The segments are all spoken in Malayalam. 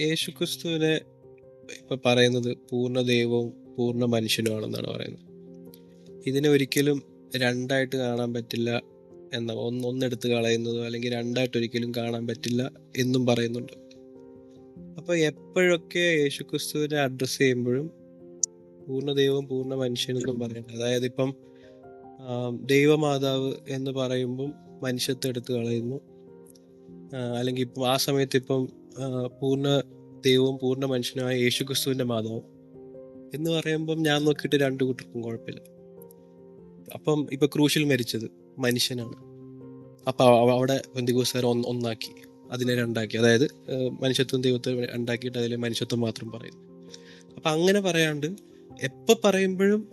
യേശുക്രിസ്തുവിനെ ഇപ്പൊ പറയുന്നത് പൂർണ ദൈവവും പൂർണ മനുഷ്യനുമാണെന്നാണ് പറയുന്നത്. ഇതിനെ ഒരിക്കലും രണ്ടായിട്ട് കാണാൻ പറ്റില്ല എന്ന ഒന്ന് ഒന്നെടുത്ത് കളയുന്നതോ അല്ലെങ്കിൽ രണ്ടായിട്ട് ഒരിക്കലും കാണാൻ പറ്റില്ല എന്നും പറയുന്നുണ്ട്. അപ്പൊ എപ്പോഴൊക്കെ യേശു ക്രിസ്തുവിനെ അഡ്രസ് ചെയ്യുമ്പോഴും പൂർണ ദൈവവും പൂർണ മനുഷ്യനെന്നും പറയുന്നത് അതായത് ഇപ്പം ദൈവമാതാവ് എന്ന് പറയുമ്പം മനുഷ്യത്തെ എടുത്ത് കളയുന്നു അല്ലെങ്കിൽ ഇപ്പം ആ സമയത്ത് ഇപ്പം പൂർണ ദൈവവും പൂർണ മനുഷ്യനുമായ യേശുക്രിസ്തുവിന്റെ മാധവം എന്ന് പറയുമ്പം ഞാൻ നോക്കിയിട്ട് രണ്ട് കൂട്ടർക്കും കുഴപ്പമില്ല. അപ്പം ഇപ്പൊ ക്രൂശിൽ മരിച്ചത് മനുഷ്യനാണ്. അപ്പൊ അവിടെ ബന്ധുക്കൂസുകാർ ഒന്ന് ഒന്നാക്കി അതിനെ രണ്ടാക്കി. അതായത് മനുഷ്യത്വം ദൈവത്തെ രണ്ടാക്കിയിട്ട് അതിലെ മനുഷ്യത്വം മാത്രം പറയുന്നു. അപ്പൊ അങ്ങനെ പറയാണ്ട് എപ്പോ പറയുമ്പോഴും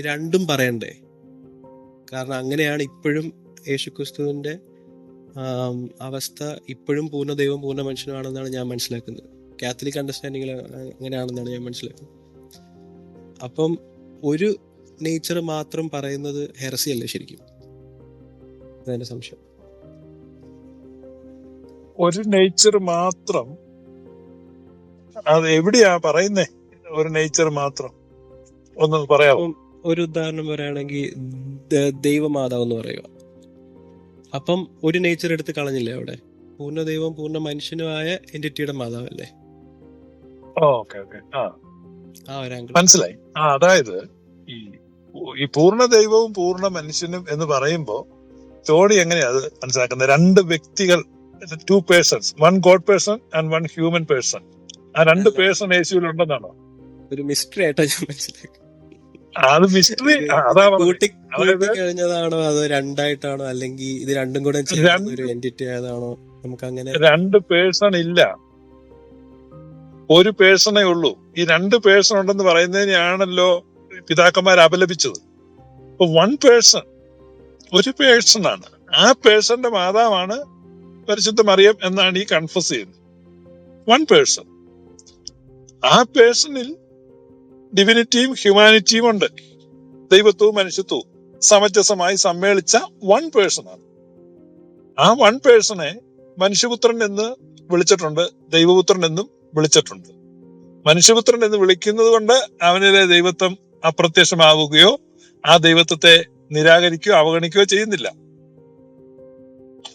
രണ്ടും പറയണ്ടേ? കാരണം അങ്ങനെയാണ് ഇപ്പോഴും യേശുക്രിസ്തുവിന്റെ ആം, അവസ്ഥ. ഇപ്പോഴും പൂർണ ദൈവം പൂർണ മനുഷ്യനാണെന്നാണ് ഞാൻ മനസ്സിലാക്കുന്നത്. കാത്തലിക് അണ്ടർസ്റ്റാൻഡിങ്ങിൽ അങ്ങനെയാണെന്നാണ് ഞാൻ മനസ്സിലാക്കുന്നത് അപ്പം ഒരു നേച്ചർ മാത്രം പറയുന്നത് ഹെറസി അല്ലേ ശരിക്കും? അതെന്റെ സംശയം. ഒരു നേച്ചർ മാത്രം അത് എവിടെയാ പറയുന്നേ? ഒരു നേച്ചർ മാത്രം. ഒന്ന് പറയാമോ ഒരു ഉദാഹരണം പറയുകയാണെങ്കിൽ ദൈവമാതാവ് എന്ന് പറയുക. അപ്പം ഒരു നേച്ചർ എടുത്ത് കളഞ്ഞില്ലേ അവിടെ? പൂർണ ദൈവം പൂർണ മനുഷ്യനുമായ എന്റിറ്റിയുടെ മാതാവല്ലേ? Okay okay. ആ. മനസ്സിലായി. ആ അതായത് ഈ ഈ പൂർണ ദൈവവും പൂർണ മനുഷ്യനും എന്ന് പറയുമ്പോ ചോടി എങ്ങനെയാ അത് മനസ്സിലാക്കുന്നത്? രണ്ട് വ്യക്തികൾ two persons one God person and one human person ആ രണ്ട് പേഴ്സൺ യേശുവിൽ ഉണ്ടെന്നാണോ? ഒരു മിസ്റ്ററി ആയിട്ടാ ഞാൻ അത് മിസ്റ്ററി കഴിഞ്ഞതാണോ അതോ രണ്ടായിട്ടാണോ? അല്ലെങ്കിൽ ഇത് രണ്ടും കൂടെ ഒരു എന്റിറ്റി ആയതാണോ? നമുക്ക് അങ്ങനെ രണ്ട് പേഴ്സൺ ഇല്ല. ഒരു പേഴ്സണേ ഉള്ളൂ. ഈ രണ്ട് പേഴ്സൺ ഉണ്ടെന്ന് പറയുന്നതിനെയാണല്ലോ പിതാക്കന്മാർ അപലപിച്ചത്. അപ്പൊ വൺ പേഴ്സൺ ഒരു പേഴ്സൺ ആണ്. ആ പേഴ്സന്റെ മാതാവാണ് പരിശുദ്ധ മറിയം എന്നാണ് ഈ കൺഫസ് ചെയ്യുന്നത്. വൺ പേഴ്സൺ ആ പേഴ്സണിൽ ഡിവിനിറ്റിയും ഹ്യൂമാനിറ്റിയും ഉണ്ട്. ദൈവത്വവും മനുഷ്യത്വവും സമഞ്ജസമായി സമ്മേളിച്ച വൺ പേഴ്സണാണ് ആ വൺ പേഴ്സണെ മനുഷ്യപുത്രൻ എന്ന് വിളിച്ചിട്ടുണ്ട് ദൈവപുത്രൻ എന്നും വിളിച്ചിട്ടുണ്ട്. മനുഷ്യപുത്രൻ എന്ന് വിളിക്കുന്നത് കൊണ്ട് അവനിലെ ദൈവത്വം അപ്രത്യക്ഷമാവുകയോ ആ ദൈവത്വത്തെ നിരാകരിക്കുകയോ അവഗണിക്കുകയോ ചെയ്യുന്നില്ല.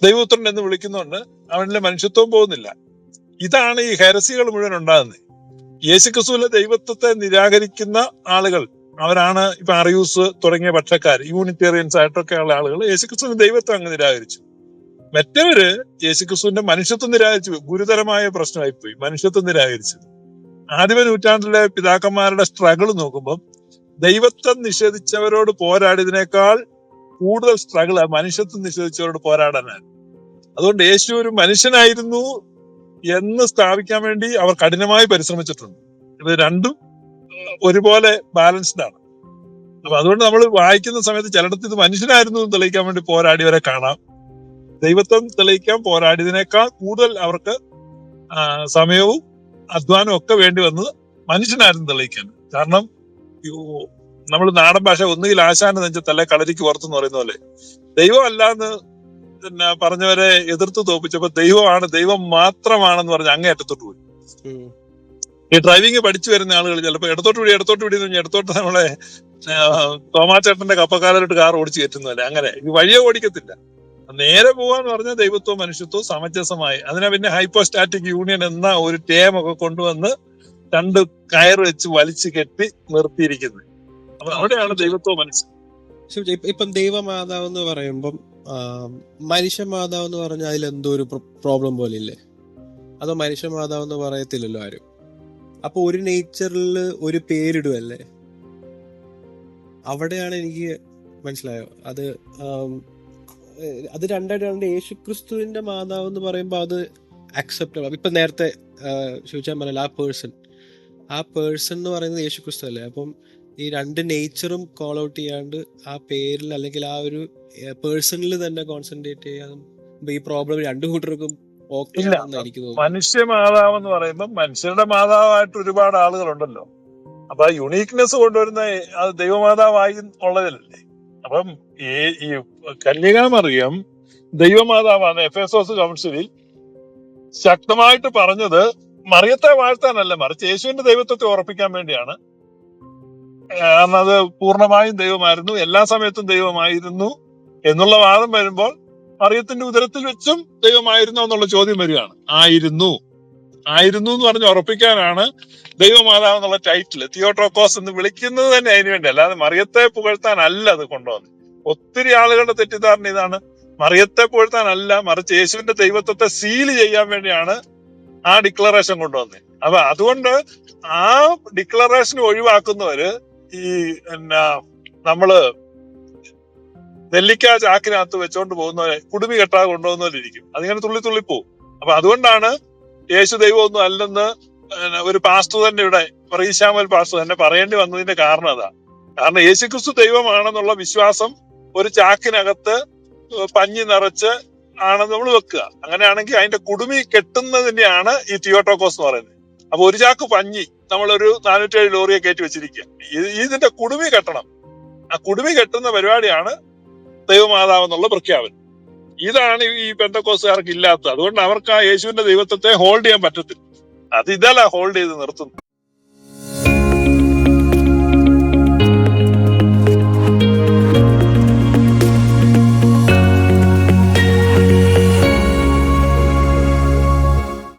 ദൈവപുത്രൻ എന്ന് വിളിക്കുന്നതുകൊണ്ട് അവനിലെ മനുഷ്യത്വം പോകുന്നില്ല. ഇതാണ് ഈ ഹെരസികൾ മുഴുവൻ ഉണ്ടാകുന്നത്. യേശുക്രിസ്തുവിലെ ദൈവത്വത്തെ നിരാകരിക്കുന്ന ആളുകൾ അവരാണ് ഇപ്പൊ അറിയൂസ് തുടങ്ങിയ പക്ഷക്കാർ യൂണിറ്റേറിയൻസ് ആയിട്ടൊക്കെയുള്ള ആളുകൾ യേശുക്രിസ്തുവിന്റെ ദൈവത്വം അങ്ങ് നിരാകരിച്ചു. മറ്റവര് യേശുക്രിസ്തുവിന്റെ മനുഷ്യത്വം നിരാകരിച്ചു ഗുരുതരമായ പ്രശ്നമായി പോയി മനുഷ്യത്വം നിരാകരിച്ചത്. ആദിമ നൂറ്റാണ്ടിലെ പിതാക്കന്മാരുടെ സ്ട്രഗിൾ നോക്കുമ്പോൾ ദൈവത്വം നിഷേധിച്ചവരോട് പോരാടിയതിനേക്കാൾ കൂടുതൽ സ്ട്രഗിൾ മനുഷ്യത്വം നിഷേധിച്ചവരോട് പോരാടാനാണ്. അതുകൊണ്ട് യേശു ഒരു മനുഷ്യനായിരുന്നു എന്ന് സ്ഥാപിക്കാൻ വേണ്ടി അവർ കഠിനമായി പരിശ്രമിച്ചിട്ടുണ്ട്. ഇത് രണ്ടും ഒരുപോലെ ബാലൻസ്ഡ് ആണ്. അപ്പൊ അതുകൊണ്ട് നമ്മൾ വായിക്കുന്ന സമയത്ത് ചിലയിടത്ത് ഇത് മനുഷ്യനായിരുന്നു എന്ന് തെളിയിക്കാൻ വേണ്ടി പോരാടിയവരെ കാണാം. ദൈവത്വം തെളിയിക്കാൻ പോരാടിയതിനേക്കാൾ കൂടുതൽ അവർക്ക് സമയവും അധ്വാനവും ഒക്കെ വേണ്ടി വന്നത് മനുഷ്യനായിരുന്നു തെളിയിക്കാൻ. കാരണം നമ്മൾ നാടൻ ഭാഷ ഒന്നുകിൽ ആശാന്റെ തല കളരിക്ക് പുറത്തെന്ന് പറയുന്ന പോലെ. ദൈവം അല്ലാന്ന് പിന്നെ പറഞ്ഞവരെ എതിർത്ത് തോപ്പിച്ചപ്പോ ദൈവമാണ് ദൈവം മാത്രമാണെന്ന് പറഞ്ഞ് അങ്ങേയറ്റത്തോട്ട് പോയി. ഉം. ഈ ഡ്രൈവിംഗ് പഠിച്ചു വരുന്ന ആളുകൾ ചിലപ്പോ ഇടത്തോട്ട് വിടി ഇടത്തോട്ട് വിടി എന്ന് പറഞ്ഞാൽ ഇടത്തോട്ട് നമ്മളെ തോമാച്ചേട്ടന്റെ കപ്പക്കാലോട്ട് കാർ ഓടിച്ചു കയറ്റുന്നതല്ലേ അങ്ങനെ ഈ വഴിയെ ഓടിക്കത്തില്ല. നേരെ പോവാന്ന് പറഞ്ഞ ദൈവത്വവും മനുഷ്യത്വവും സമഞ്ജസമായി. അതിനാ പിന്നെ ഹൈപ്പോസ്റ്റാറ്റിക് യൂണിയൻ എന്ന ഒരു ടേം ഒക്കെ കൊണ്ടുവന്ന് രണ്ട് കയർ വെച്ച് വലിച്ചു കെട്ടി നിർത്തിയിരിക്കുന്നത് അപ്പൊ അവിടെയാണ് ദൈവത്വവും മനുഷ്യൻ ഇപ്പ- ദൈവമാതാവ് എന്ന് പറയുമ്പം മനുഷ്യ മാതാവ് എന്ന് പറഞ്ഞാൽ അതിൽ എന്തോ ഒരു പ്രോബ്ലം പോലെ ഇല്ലേ അതോ മനുഷ്യ മാതാവ് എന്ന് പറയത്തില്ലല്ലോ ആരും? അപ്പൊ ഒരു നേച്ചറിൽ ഒരു പേരിടുമല്ലേ അവിടെയാണ് എനിക്ക് മനസ്സിലായോ? അത് അത് രണ്ടായിട്ട് രണ്ട് യേശു ക്രിസ്തുവിന്റെ മാതാവ് എന്ന് പറയുമ്പോൾ അത് അക്സെപ്റ്റബിൾ ഇപ്പൊ നേരത്തെ ചോദിച്ചാൽ പറഞ്ഞല്ലോ ആ പേഴ്സൺ ആ പേഴ്സൺ എന്ന് പറയുന്നത് യേശു ക്രിസ്തു അല്ലേ? അപ്പം ഈ രണ്ട് നേച്ചറും കോൾ ഔട്ട് ചെയ്യാണ്ട് ആ പേരിൽ അല്ലെങ്കിൽ ആ ഒരു പേഴ്സണിൽ തന്നെ കോൺസെൻട്രേറ്റ് ചെയ്യാൻ ഈ പ്രോബ്ലം രണ്ടു കൂട്ടർക്കും മനുഷ്യ മാതാവ് എന്ന് പറയുമ്പോൾ മനുഷ്യരുടെ മാതാവായിട്ട് ഒരുപാട് ആളുകളുണ്ടല്ലോ. അപ്പൊ ആ യുണീക്നെസ് കൊണ്ടുവരുന്ന അത് ദൈവമാതാവായി ഉള്ളതല്ലേ അപ്പം ഈ ഈ കന്യകാമറിയം ദൈവമാതാവാണ് എഫ് എസ് ഓസ് കൗൺസിലിൽ ശക്തമായിട്ട് പറഞ്ഞത് മറിയത്തെ വാഴ്ത്താനല്ല മറിച്ച് യേശുവിന്റെ ദൈവത്വത്തെ ഉറപ്പിക്കാൻ വേണ്ടിയാണ്. കാരണം അത് പൂർണമായും ദൈവമായിരുന്നു എല്ലാ സമയത്തും ദൈവമായിരുന്നു എന്നുള്ള വാദം വരുമ്പോൾ മറിയത്തിന്റെ ഉദരത്തിൽ വെച്ചും ദൈവമായിരുന്നു എന്നുള്ള ചോദ്യം വരികയാണ്. ആയിരുന്നു. ആയിരുന്നു എന്ന് പറഞ്ഞ് ഉറപ്പിക്കാനാണ് ദൈവമാതാവ് എന്നുള്ള ടൈറ്റിൽ തിയോട്രോക്കോസ് എന്ന് വിളിക്കുന്നത് തന്നെ അതിനു വേണ്ടി. അല്ലാതെ മറിയത്തെ പുകഴ്ത്താനല്ല അത് കൊണ്ടുവന്നത്. ഒത്തിരി ആളുകളുടെ തെറ്റിദ്ധാരണ ഇതാണ്. മറിയത്തെ പുകഴ്ത്താനല്ല മറിച്ച് യേശുവിന്റെ ദൈവത്വത്തെ സീൽ ചെയ്യാൻ വേണ്ടിയാണ് ആ ഡിക്ലറേഷൻ കൊണ്ടുവന്നത്. അപ്പൊ അതുകൊണ്ട് ആ ഡിക്ലറേഷൻ ഒഴിവാക്കുന്നവര് ഈ എന്നാ നമ്മൾ നെല്ലിക്ക ചാക്കിനകത്ത് വെച്ചോണ്ട് പോകുന്നവരെ കുടുമി കെട്ടാതെ കൊണ്ടുപോകുന്നവരിരിക്കും. അതിങ്ങനെ തുള്ളി തുള്ളി പോകും അപ്പൊ അതുകൊണ്ടാണ് യേശു ദൈവമൊന്നും അല്ലെന്ന് ഒരു പാസ്റ്റർ തന്നെ ഇവിടെ പറീശാമൽ പാസ്റ്റർ തന്നെ പറയേണ്ടി വന്നതിന്റെ കാരണം അതാ. കാരണം യേശുക്രിസ്തു ദൈവമാണെന്നുള്ള വിശ്വാസം ഒരു ചാക്കിനകത്ത് പഞ്ഞി നിറച്ച് ആണ് നമ്മൾ വെക്കുക. അങ്ങനെയാണെങ്കിൽ അതിന്റെ കുടുമി കെട്ടുന്നതിന്റെയാണ് ഈ തിയോട്ടോക്കോസ് എന്ന് പറയുന്നത്. അപ്പൊ ഒരു ചാക്ക് പഞ്ഞി നമ്മളൊരു നാനൂറ്റേഴ് ലോറിയെ കയറ്റി വെച്ചിരിക്കുക. ഇത് ഇതിന്റെ കുടുമി കെട്ടണം. ആ കുടുമി കെട്ടുന്ന പരിപാടിയാണ് ദൈവമാതാവെന്നുള്ള പ്രഖ്യാപനം. ഇതാണ് ഈ പെന്തക്കോസുകാർക്ക് ഇല്ലാത്തത്. അതുകൊണ്ട് അവർക്ക് ആ യേശുവിന്റെ ദൈവത്വത്തെ ഹോൾഡ് ചെയ്യാൻ പറ്റത്തില്ല. അത് ഇതല്ല ഹോൾഡ് ചെയ്ത് നിർത്തുന്നത്.